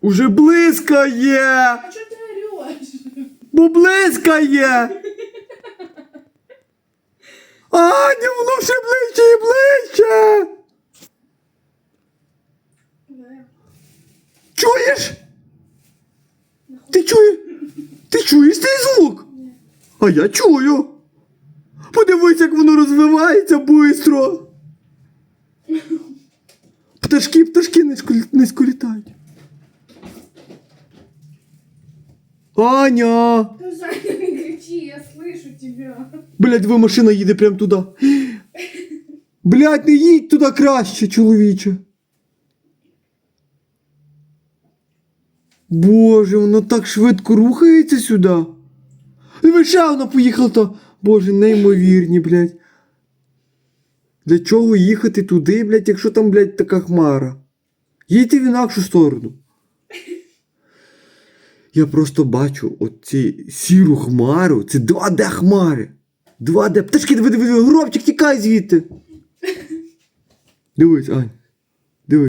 Уже блискає! А чого ти ореш? Бо блискає! Аня, воно все ближче і ближче! Чуєш? Ти чуєш? Ти чуєш цей звук? А я чую. Подивись, як воно розвивається швидко. Пташки, пташки низько літають. Аня! Та Жаня, не кричи, я слышу тебя. Блять, ви машина їде прямо туди. Блять, не їдь туди краще, чоловіче. Боже, воно так швидко рухається сюди. Диви, ще вона поїхала то. Боже, неймовірні, блядь. Для чого їхати туди, блядь, якщо там, блядь, така хмара? Їдьте в інакшу сторону. Я просто бачу оці сіру хмару. Це 2D хмари. 2D. Пташки, диви, диви, гробчик, тікай звідти. Дивись, Ань.